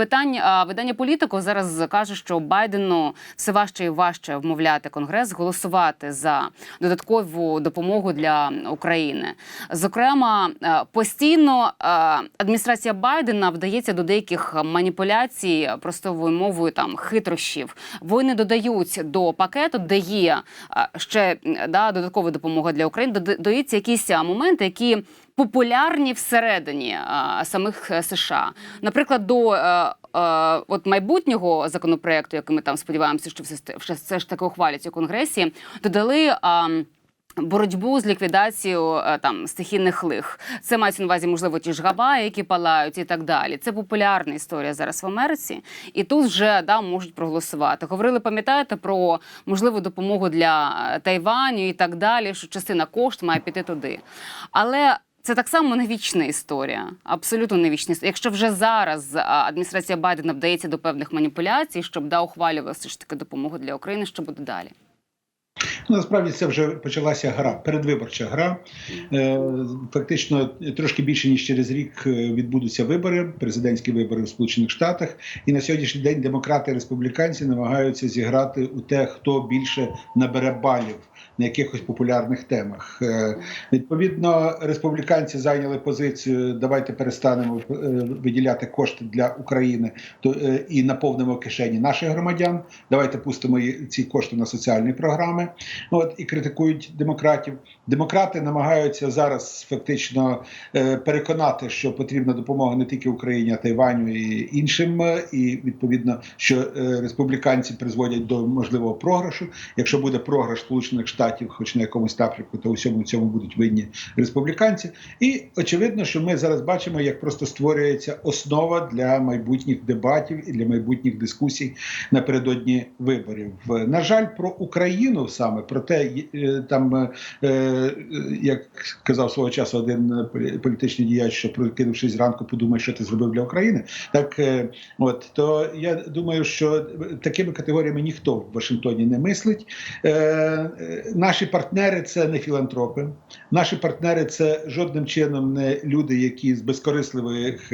Видання, а, видання політико зараз каже, що Байдену все важче і важче вмовляти Конгрес голосувати за додаткову допомогу для України. Зокрема, постійно адміністрація Байдена вдається до деяких маніпуляцій простовою мовою там хитрощів. Вони додають до пакету, де є ще да, додаткова допомога для України. дода- Додаються якісь моменти, які популярні всередині а, самих е, США. Наприклад, до е, е, от майбутнього законопроекту, який ми там сподіваємося, що все, ж таки ухвалять у конгресі, додали. Боротьбу з ліквідацією е, там стихійних лих. Це мається на увазі, можливо, ті ж Гаваї, які палають, і так далі. Це популярна історія зараз в Америці, і тут вже да можуть проголосувати. Говорили, пам'ятаєте про можливу допомогу для е, Тайваню і так далі, що частина кошт має піти туди. Але це так само не вічна історія, абсолютно не вічна історія. Якщо вже зараз адміністрація Байдена вдається до певних маніпуляцій, щоб да ухвалювала ж таки допомогу для України, що буде далі? Ну, насправді це вже почалася гра, передвиборча гра. Е, Фактично, трошки більше ніж через рік е, відбудуться вибори, президентські вибори в Сполучених Штатах. І на сьогоднішній день демократи і республіканці намагаються зіграти у те, хто більше набере балів на якихось популярних темах. Е, Відповідно, республіканці зайняли позицію: давайте перестанемо виділяти кошти для України то і наповнимо кишені наших громадян. Давайте пустимо ці кошти на соціальні програми. От і критикують демократів. Демократи намагаються зараз фактично е, переконати, що потрібна допомога не тільки Україні, а Тайваню і іншим. е, І відповідно, що е, республіканці призводять до можливого програшу. Якщо буде програш Сполучених Штатів, хоч на якомусь напрямку, то у всьому цьому будуть винні республіканці. І очевидно, що ми зараз бачимо, як просто створюється основа для майбутніх дебатів і для майбутніх дискусій напередодні виборів. На жаль, про Україну саме про те, е, там е, е, як казав свого часу один політичний діяч, що прокинувшись зранку, подумай, що ти зробив для України. Так от то я думаю, що такими категоріями ніхто в Вашингтоні не мислить. Наші партнери це не філантропи. Наші партнери це жодним чином не люди, які з безкорисливих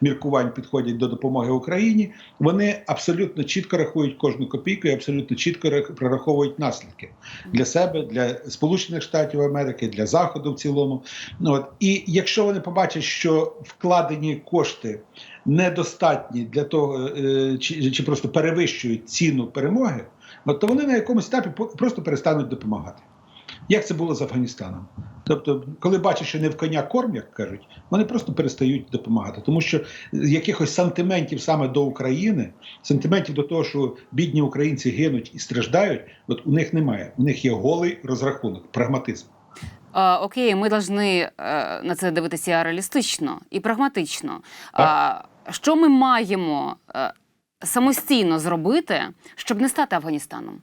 міркувань підходять до допомоги Україні. Вони абсолютно чітко рахують кожну копійку і абсолютно чітко прораховують наслідки для себе, для Сполучених Штатів Америки, для Заходу в цілому. Ну, От і якщо вони побачать, що вкладені кошти недостатні для того, е, чи, чи просто перевищують ціну перемоги, от, то вони на якомусь етапі просто перестануть допомагати. Як це було з Афганістаном? Тобто, коли бачать, що не в коня корм, як кажуть, вони просто перестають допомагати, тому що якихось сантиментів саме до України, сантиментів до того, що бідні українці гинуть і страждають, от у них немає. У них є голий розрахунок, прагматизм. А, окей, ми повинні е, на це дивитися реалістично і прагматично. А, що ми маємо е, самостійно зробити, щоб не стати Афганістаном?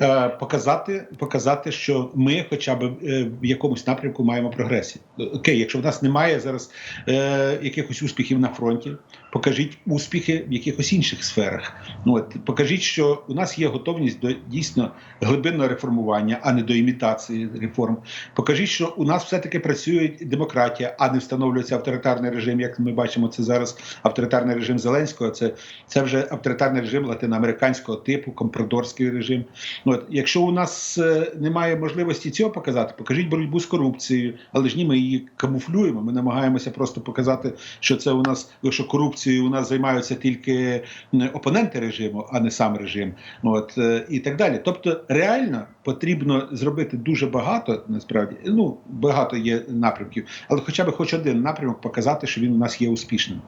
Е, показати, показати, що ми, хоча б е, в якомусь напрямку, маємо прогресію. Окей, якщо в нас немає зараз е, якихось успіхів на фронті, покажіть успіхи в якихось інших сферах. Ну от покажіть, що у нас є готовність до дійсно глибинного реформування, а не до імітації реформ. Покажіть, що у нас все-таки працює демократія, а не встановлюється авторитарний режим. Як ми бачимо, це зараз авторитарний режим Зеленського. Це, це вже авторитарний режим латиноамериканського типу, компрадорський режим. От, якщо у нас е, немає можливості цього показати, покажіть боротьбу з корупцією, але ж ні, ми її камуфлюємо. Ми намагаємося просто показати, що це у нас, що корупцією у нас займаються тільки опоненти режиму, а не сам режим. От е, і так далі. Тобто, реально потрібно зробити дуже багато. Насправді, ну багато є напрямків, але хоча б хоч один напрямок показати, що він у нас є успішним.